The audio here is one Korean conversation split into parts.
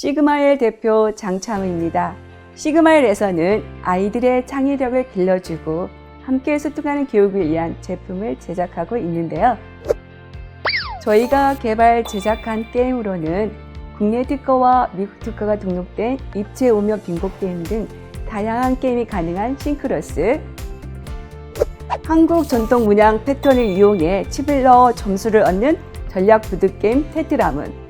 시그마일 대표 장창우입니다. 시그마일에서는 아이들의 창의력을 길러주고 함께 소통하는 교육을 위한 제품을 제작하고 있는데요. 저희가 개발 제작한 게임으로는 국내 특허와 미국 특허가 등록된 입체 오며 빙고 게임 등 다양한 게임이 가능한 싱크로스, 한국 전통 문양 패턴을 이용해 칩을 넣어 점수를 얻는 전략 보드게임 테트라문,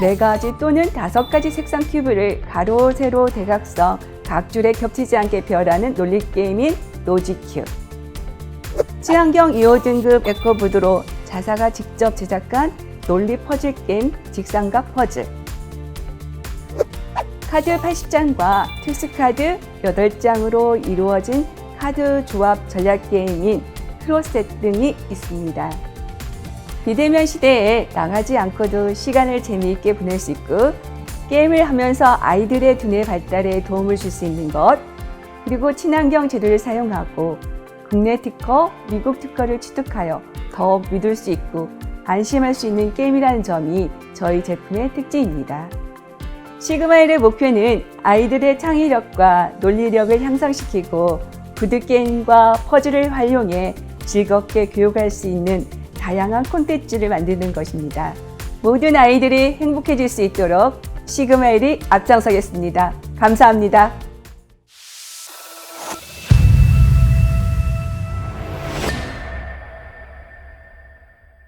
네 가지 또는 다섯 가지 색상 큐브를 가로, 세로, 대각선 각 줄에 겹치지 않게 별하는 논리 게임인 노지큐. 친환경 2호 등급 에코보드로 자사가 직접 제작한 논리 퍼즐 게임 직삼각 퍼즐. 카드 80장과 특수카드 8장으로 이루어진 카드 조합 전략 게임인 크로셋 등이 있습니다. 비대면 시대에 나가지 않고도 시간을 재미있게 보낼 수 있고 게임을 하면서 아이들의 두뇌 발달에 도움을 줄 수 있는 것 그리고 친환경 재료를 사용하고 국내 특허, 미국 특허를 취득하여 더욱 믿을 수 있고 안심할 수 있는 게임이라는 점이 저희 제품의 특징입니다. 시그마일의 목표는 아이들의 창의력과 논리력을 향상시키고 보드게임과 퍼즐을 활용해 즐겁게 교육할 수 있는 다양한 콘텐츠를 만드는 것입니다. 모든 아이들이 행복해질 수 있도록 시그마일이 앞장서겠습니다. 감사합니다.